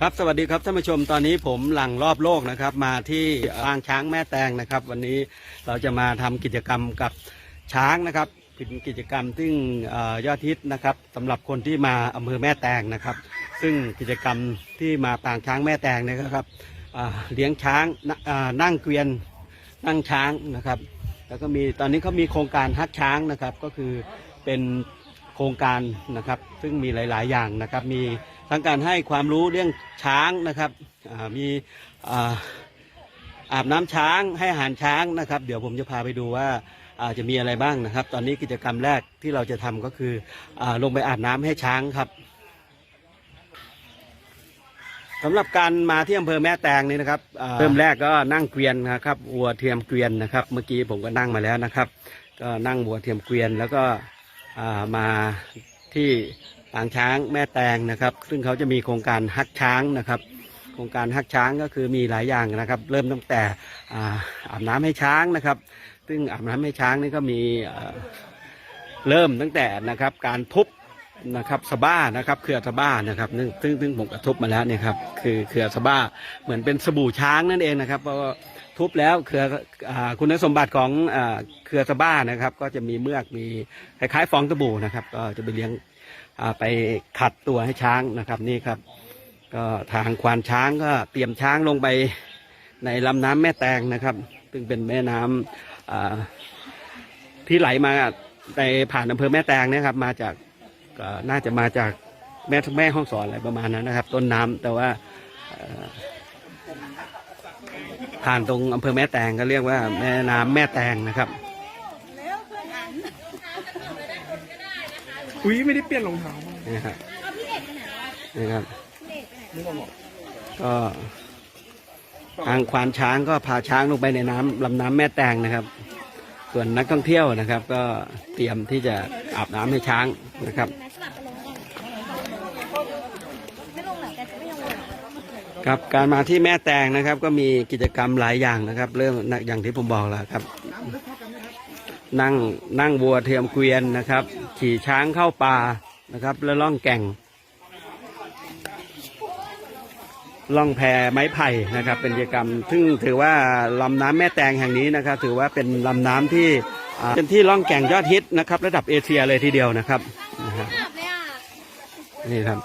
ครับสวัสดีครับท่านผู้ชมตอนนี้ผมหลังรอบโลกนะครับ มาที่ปางช้างแม่แตงนะครับ วันนี้เราจะมาทำกิจกรรมกับช้างนะครับเป็นกิจกรรมซึ่งอยอดฮิตนะครับสำหรับคนที่มาอำเภอแม่แตงนะครับ ซึ่งกิจกรรมที่มาปางช้างแม่แตงเนยนะครับเลี้ยงช้างนั่งเกวียนนั่งช้างนะครับ แล้วก็มีตอนนี้เขามีโครงการฮักช้างนะครับ ก็คือเป็นโครงการนะครับ ซึ่งมีหลาย ๆ อย่างนะครับมี ทั้งการให้ความรู้เรื่องช้างนะครับมีอาบน้ำช้างให้อาหารช้างนะครับ เดี๋ยวผมจะพาไปดูว่าอาจะมีอะไรบ้างนะครับ ตอนนี้กิจกรรมแรกที่เราจะทำก็คืออลงไปอาบน้ำให้ช้างครับสำหรับการมาที่อำเภอแม่แตงนี่นะครับเริ่มแรกก็นั่งเกวียนนะครับวัวเทียมเกวียนนะครับ เมื่อกี้ผมก็นั่งมาแล้วนะครับ ก็นั่งวัวเทียมเกวียนแล้วก็ามาที่ ปางช้างแม่แตงนะครับ ซึ่งเขาจะมีโครงการฮักช้างนะครับ โครงการฮักช้างก็คือมีหลายอย่างนะครับ เริ่มตั้งแต่อ่าอาบน้ำให้ช้างนะครับ ซึ่งอาบน้ำให้ช้างนี่ก็มีเริ่มตั้งแต่นะครับการทุบนะครับสะบ้านะครับเครือสะบ้านะครับซึ่งซึ่งผมกระทบมาแล้วเนี่ยครับคือเครือสะบ้าเหมือนเป็นสบู่ช้างนั่นเองนะครับเพราะว่า ทุบแล้วเครืออคุณสมบัติของอเครือสะบ้านะครับ ก็จะมีเมือกมีคล้ายๆฟองสบู่นะครับ ก็จะไปเลี้ยงไปขัดตัวให้ช้างนะครับนี่ครับ ก็ทางควานช้างก็เตรียมช้างลงไปในลำน้ำแม่แตงนะครับซึ่งเป็นแม่น้ำอ่าที่ไหลมาในผ่านอำเภอแม่แตงเนะครับ มาจากน่าจะมาจากแม่แม่ห้องสอนอะไรประมาณนั้นนะครับ ต้นน้ำแต่ว่า ผ่านตรงอำเภอแม่แตงก็เรียกว่าแม่น้ำแม่แตงนะครับอุ้ยไม่ได้เปลี่ยนรองเท้ามานี่ครับนี่ครับก็ทางควานช้างก็พาช้างลงไปในน้ำลำน้ำแม่แตงนะครับ ส่วนนักท่องเที่ยวนะครับ ก็เตรียมที่จะอาบน้ำให้ช้างนะครับ ครับการมาที่แม่แตงนะครับ ก็มีกิจกรรมหลายอย่างนะครับ เริ่มอย่างที่ผมบอกแล้วครับ นั่งนั่งวัวเทียมเกวียนนะครับ ขี่ช้างเข้าป่านะครับแล้วล่องแก่ง ล่องแพไม้ไผ่นะครับ เป็นกิจกรรม ซึ่งถือว่าลำน้ำแม่แตงแห่งนี้นะครับ ถือว่าเป็นลำน้ำที่เป็นที่ล่องแก่งยอดฮิตนะครับ ระดับเอเชียเลยทีเดียวนะครับนะครับ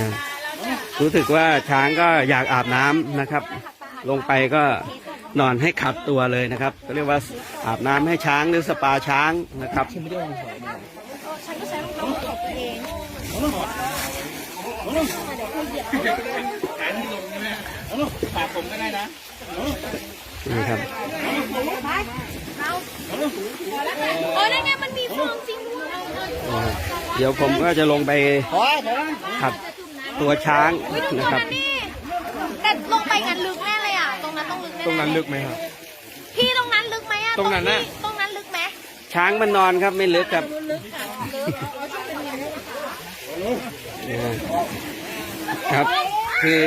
น้องนี่ครับรู้สึกว่าช้างก็อยากอาบน้ำนะครับ ลงไปก็นอนให้ขัดตัวเลยนะครับก็เรียกว่าอาบน้ำให้ช้างหรือสปาช้างนะครับฉันไม่ได้รองเท้ามาฉันก็ใช้รองเท้าของตัวเองเดี๋ยวคุยเหยียบฝากผมก็ได้นะนี่ครับไปเอาเออได้ไงมันมีฟองจริงด้วยเดี๋ยวผมก็จะลงไปขัด ตัวช้างอุ้ยดูนะตัวครับ นั้นดิแต่ลงไปงั้นลึกแน่เลยอะ ตรงนั้นต้องลึกแน่ตรงนั้นลึกไหมครับ พี่ตรงนั้นลึกไหมอะตรงนั้นน่ะพี่ตรงนั้นลึกไหมช้างมันนอนครับไม่ลึกครับลึกค่ะลึกนี่ครับ คือ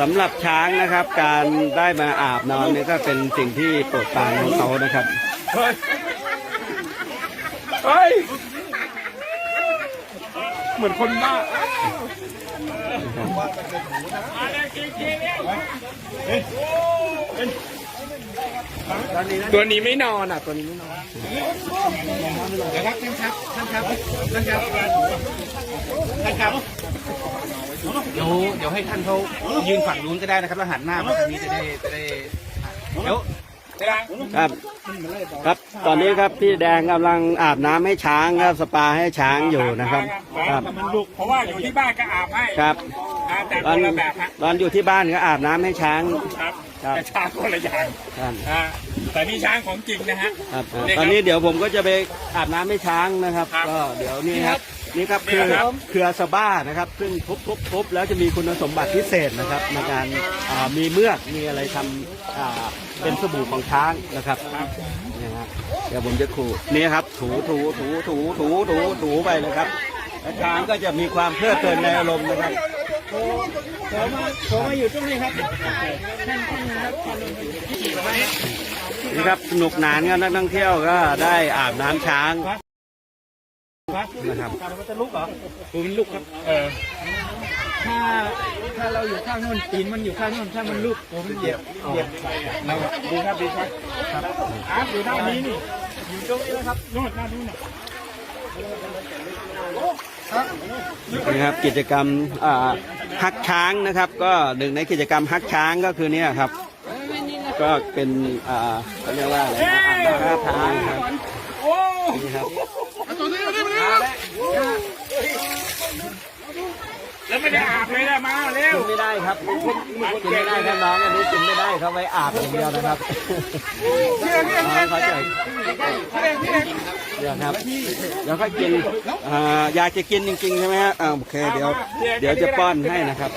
สำหรับช้างนะครับ การได้มาอาบน้ำเนี่ยก็เป็นสิ่งที่โปรดปรานของเขานะครับ เฮ้ย เฮ้ย เหมือนคนบ้าตัวนี้ไม่นอนอะ ตัวนี้ไม่นอนเดี๋ยวครับท่านครับท่านครับท่านครับท่านครับเดี๋ยวเดี๋ยวให้ท่านเขายืนฝั่งนู้นก็ได้นะครับแล้วหันหน้ามาทางนี้จะได้จะได้เดี๋ยว ครับ ครับ ตอนนี้ครับพี่แดงกำลังอาบน้ำให้ช้างครับสปาให้ช้างอยู่นะครับ ครับ มันลุกเพราะว่าอยู่ที่บ้านก็อาบให้ครับ อาบแต่ตอนคนละแบบฮะตอนอยู่ที่บ้านก็อาบน้ำให้ช้าง ครับครับ แต่ช้างคนละอย่างครับอ่าแต่นี่ช้างของจริงนะฮะครับนี่ครับตอนนี้เดี๋ยวผมก็จะไปอาบน้ำให้ช้างนะครับครับก็เดี๋ยวนี่ครับ นี่ครับนี่คือครับเครือสะบ้านะครับ ซึ่งทุบทุบทุบแล้วจะมีคุณสมบัติพิเศษนะครับ ในการอ่ามีเมือกมีอะไรทำอ่า เป็นสบู่ของช้างนะครับนี่ฮะเดี๋ยวผมจะขูดนี่ครับ ถูถูถูถูถูถูถูไปเลยครับแล้วช้างก็จะมีความเพลิดเพลินในอารมณ์นะครับผมมาผมมาอยู่ตรงนี้ครับนี่ครับสนุกหนานกันนักท่องเที่ยวก็ได้อาบน้ำช้าง นะครับมันจะลุกเหรอปูมันลุกครับเออถ้าถ้าเราอยู่ข้างนู้นตีนมันอยู่ข้างนู้นถ้ามันลุกผมมันเหยียบเหยียบเราดีครับดีครับครับอาร์ตอยู่ด้านนี้นี่อยู่ตรงนี้นะครับโน่นด้านนู้นน่ะครับนี่ครับกิจกรรมอ่าฮักช้างนะครับ ก็หนึ่งในกิจกรรมฮักช้างก็คือเนี่ยครับ ก็เป็นอ่าเขาเรียกว่าอะไรนะอาบน้ำช้างครับนี่ครับ แล้วไม่ได้อาบเลยนะมาเร็วกินไม่ได้ครับกินไม่ได้ครับน้องอันนี้กินไม่ได้เขาไว้อาบอย่างเดียวนะครับน้องเขาจะเดี๋ยวครับเดี๋ยวค่อยกินอ่าอยากจะกินจริงๆใช่ไหมฮะอ่าโอเคเดี๋ยวเดี๋ยวจะป้อนให้นะครับ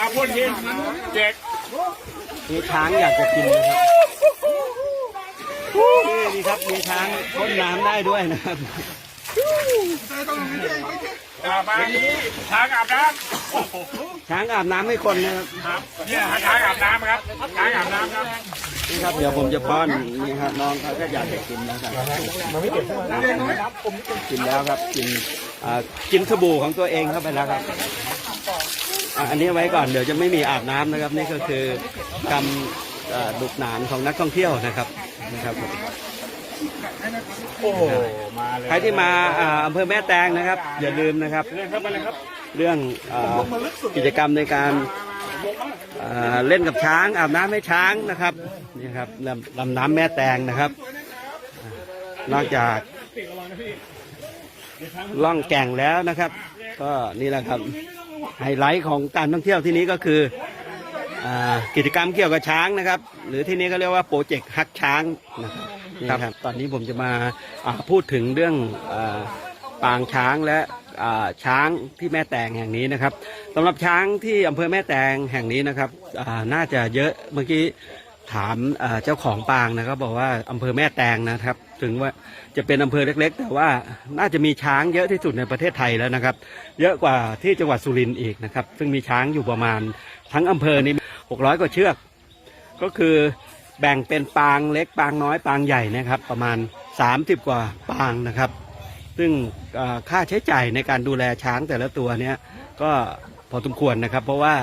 อาพ่นยิงเด็กมีช้างอยากจะกินนะครับนี่นี่ครับมีช้างพ่นน้ำได้ด้วยนะครับ อาบน้ช้างอาบน้ช้างอาบน้ำให้คนนะครับำครับเนี่ยช้างอาบน้ำครับช้างอาบน้ำครับนี่ครับ เดี๋ยวผมจะป้อนนี่ครับน้องเขาก็อยากจะกินนะครับกินแล้วครับกินอ่ากินสบู่ของตัวเองเข้าไปแล้วครับอะอันนี้ไว้ก่อนเดี๋ยวจะไม่มีอาบน้ำนะครับ นี่ก็คือกรรมเอ่อดุกหนานของนักท่องเที่ยวนะครับนะครับผม โอ้โหมาเลยใครที่มาอ่าอำเภอแม่แตงนะครับ อย่าลืมนะครับ เรื่องเข้ามาเลยครับเรื่องอ่ากิจกรรมในการอ่าเล่นกับช้างอาบน้ำให้ช้างนะครับนี่ครับลำลำน้ำแม่แตงนะครับอ่านอกจากล่องแก่งแล้วนะครับ ก็นี่แหละครับไฮไลท์ของการท่องเที่ยวที่นี้ก็คืออากิจกรรมเกี่ยวกับช้างนะครับ หรือที่นี้เขาเรียกว่าโปรเจกต์ฮักช้างนะครับ นี่ครับ ตอนนี้ผมจะมาอ่าพูดถึงเรื่องอาปางช้างและอ่าช้างที่แม่แตงแห่งนี้นะครับสำหรับช้างที่อำเภอแม่แตงแห่งนี้นะครับอ่าน่าจะเยอะเมื่อกี้ถามอ่าเจ้าของปางนะครับ บอกว่าอำเภอแม่แตงนะครับ ถึงว่าจะเป็นอำเภอเล็ก ๆ แต่ว่าน่าจะมีช้างเยอะที่สุดในประเทศไทยแล้วนะครับ เยอะกว่าที่จังหวัดสุรินทร์อีกนะครับ ซึ่งมีช้างอยู่ประมาณทั้งอำเภอนี้600กว่าเชือก ก็คือ แบ่งเป็นปางเล็กปางน้อยปางใหญ่นะครับ ประมาณ 30 กว่าปางนะครับ ซึ่งค่าใช้จ่ายในการดูแลช้างแต่ละตัวเนี้ยก็พอสมควรนะครับ เพราะว่า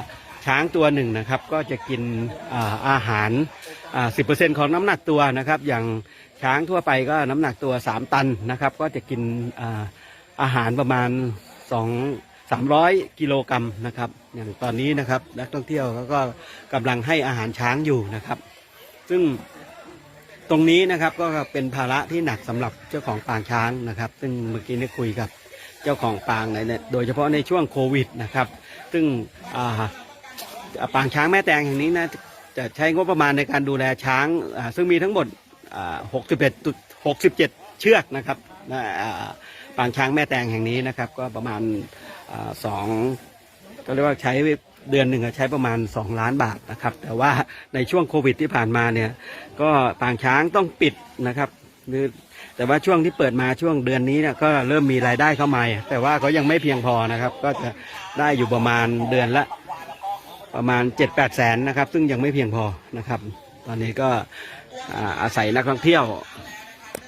ช้างตัวหนึ่งนะครับก็จะกินอาอาหารสิบเปอร์เซ็นของน้ำหนักตัวนะครับ อย่างช้างทั่วไปก็น้ำหนักตัว 3 ตันนะครับ ก็จะกินอาอาหารประมาณ 2 300 กิโลกรัมนะครับ อย่างตอนนี้นะครับนักท่องเที่ยวก็กำลังให้อาหารช้างอยู่นะครับ ซึ่งตรงนี้นะครับก็เป็นภาระที่หนักสำหรับเจ้าของปางช้างนะครับ ซึ่งเมื่อกี้ได้คุยกับเจ้าของปางในเนี่ยโดยเฉพาะในช่วงโควิดนะครับ ซึ่งปางช้างแม่แตงแห่งนี้นะจะใช้งบประมาณในการดูแลช้าง ซึ่งมีทั้งหมด61 67 เชือกนะครับปางช้างแม่แตงแห่งนี้นะครับ ก็ประมาณสองก็เรียกว่าใช้ เดือนหนึ่งใช้ประมาณ 2 ล้านบาทนะครับ แต่ว่าในช่วงโควิดที่ผ่านมาเนี่ย ก็ปางช้างต้องปิดนะครับแต่ว่าช่วงที่เปิดมาช่วงเดือนนี้เนี่ยก็เริ่มมีรายได้เข้ามาแต่ว่าก็ยังไม่เพียงพอนะครับ ก็จะได้อยู่ประมาณเดือนละประมาณ 7 8แสนนะครับ ซึ่งยังไม่เพียงพอนะครับ ตอนนี้ก็อาศัยนักท่องเที่ยว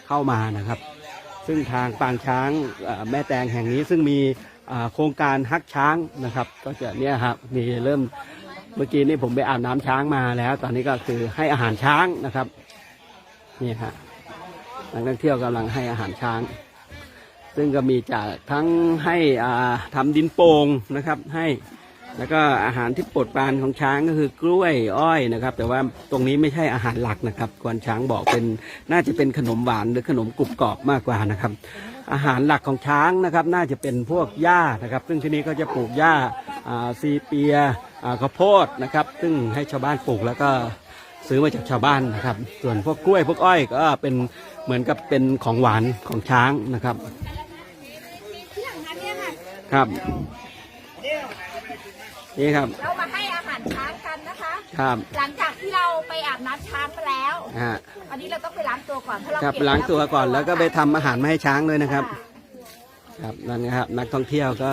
เข้ามานะครับ ซึ่งทางปางช้างแม่แตงแห่งนี้ซึ่งมี โครงการฮักช้างนะครับ ก็จะเนี่ยครับมีเริ่มเมื่อกี้นี่ผมไปอาบน้ำช้างมาแล้ว ตอนนี้ก็คือให้อาหารช้างนะครับนี่ฮะนักท่องเที่ยวกำลังให้อาหารช้าง ซึ่งก็มีจากทั้งให้ทำทำดินโป่งนะครับ ให้ แล้วก็อาหารที่โปรดปรานของช้างก็คือกล้วยอ้อยนะครับ แต่ว่าตรงนี้ไม่ใช่อาหารหลักนะครับควานช้างบอกเป็นน่าจะเป็นขนมหวานหรือขนมกรุบกรอบมากกว่านะครับ อาหารหลักของช้างนะครับน่าจะเป็นพวกหญ้านะครับ ซึ่งที่นี้ก็จะปลูกหญ้าอ่าซีเปียอ่าข้าวโพดนะครับ ซึ่งให้ชาวบ้านปลูกแล้วก็ซื้อมาจากชาวบ้านนะครับ ส่วนพวกกล้วยพวกอ้อยก็เป็นเหมือนกับเป็นของหวานของช้างนะครับที่อย่างนั้นเนี่ยค่ะครับ นี่ครับ เรามาให้อาหารช้างกันนะคะ ครับหลังจากที่เราไปอาบน้ำช้างมาแล้ว ฮะวันนี้เราต้องไปล้างตัวก่อนถ้าเราครับเก็บล้างตัวก่อนแล้วก็ไปค่ะทำอาหารมาให้ช้างด้วยนะครับ ครับนั่นนะครับ นักท่องเที่ยวก็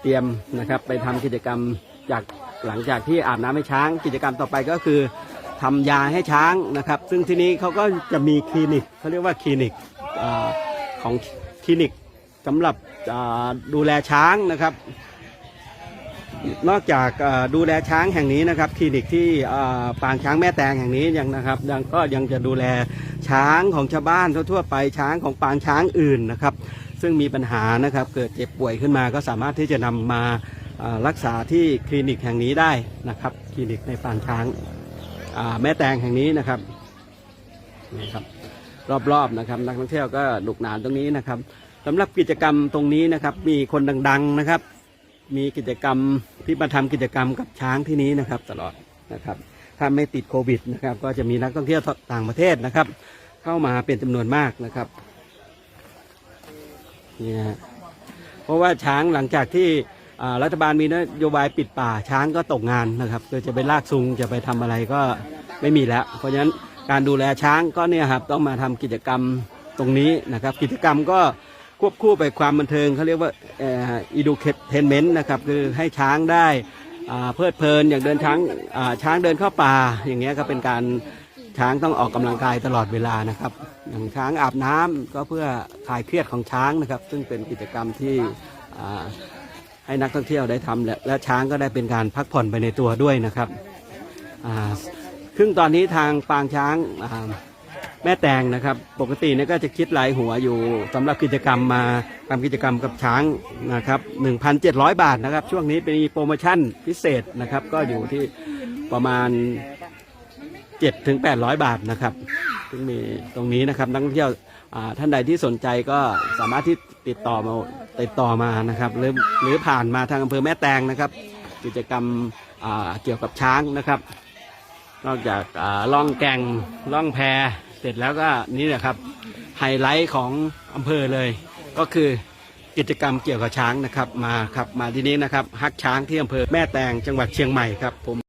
เตรียมนะครับ ไปทำกิจกรรมจากหลังจากที่อาบน้ำให้ช้าง กิจกรรมต่อไปก็คือทำยาให้ช้างนะครับ ซึ่งที่นี้เขาก็จะมีคลินิกเขาเรียกว่าคลินิกอ่าของคลินิกสำหรับอ่าดูแลช้างนะครับ นอกจากดูแลช้างแห่งนี้นะครับคลินิกที่ปางช้างแม่แตงแห่งนี้ยังนะครับยังก็ยังจะดูแลช้างของชาวบ้านทั่วๆไปช้างของปางช้างอื่นนะครับ ซึ่งมีปัญหานะครับเกิดเจ็บป่วยขึ้นมาก็สามารถที่จะนำมาอ่ารักษาที่คลินิกแห่งนี้ได้นะครับคลินิกในปางช้างแม่แตงแห่งนี้นะครับนี่ครับรอบๆนะครับนักท่องเที่ยวก็ดุกหนานตรงนี้นะครับสำหรับกิจกรรมตรงนี้นะครับมีคนดังๆนะครับ มีกิจกรรมที่มาทำกิจกรรมกับช้างที่นี้นะครับ ตลอดนะครับ ถ้าไม่ติดโควิดนะครับ ก็จะมีนักท่องเที่ยวต่างประเทศนะครับ เข้ามาเป็นจำนวนมากนะครับนี่ฮะเพราะว่าช้างหลังจากที่รัฐบาลมีนโยบายปิดป่าช้างก็ตกงานนะครับจะไปลากซุงจะไปทำอะไรก็ไม่มีแล้ว เพราะฉะนั้นการดูแลช้างก็เนี่ยครับต้องมาทำกิจกรรมตรงนี้นะครับ กิจกรรมก็ ควบคู่ไปความบันเทิงเขาเรียกว่าอีดูเคทเมนต์นะครับคือให้ช้างได้เพลิดเพลินอย่างเดินช้างช้างเดินเข้าป่าอย่างเงี้ยก็เป็นการช้างต้องออกกำลังกายตลอดเวลานะครับอย่างช้างอาบน้ำก็เพื่อคลายเครียดของช้างนะครับ ซึ่งเป็นกิจกรรมที่ให้นักท่องเที่ยวได้ทำและและช้างก็ได้เป็นการพักผ่อนไปในตัวด้วยนะครับอ่าซึ่งตอนนี้ทางปางช้างา แม่แตงนะครับ ปกติเนี่ยก็จะคิดรายหัวอยู่สำหรับกิจกรรมมาทำกิจกรรมกับช้างนะครับ1,700 บาทนะครับ ช่วงนี้เป็นโปรโมชั่นพิเศษนะครับ ก็อยู่ที่ประมาณ7ถึง800 บาทนะครับซึ่งมีตรงนี้นะครับนักท่องเที่ยวท่านใดที่สนใจก็สามารถที่ติดต่อมาติดต่อมานะครับ หรือหรือผ่านมาทางอำเภอแม่แตงนะครับ กิจกรรมเกี่ยวกับช้างนะครับ นอกจากล่องแกงล่องแพ เสร็จแล้วก็นี่แหละครับไฮไลท์ของอำเภอเลย ก็คือกิจกรรมเกี่ยวกับช้างนะครับมาครับมาที่นี้นะครับฮักช้างที่อำเภอแม่แตงจังหวัดเชียงใหม่ครับผม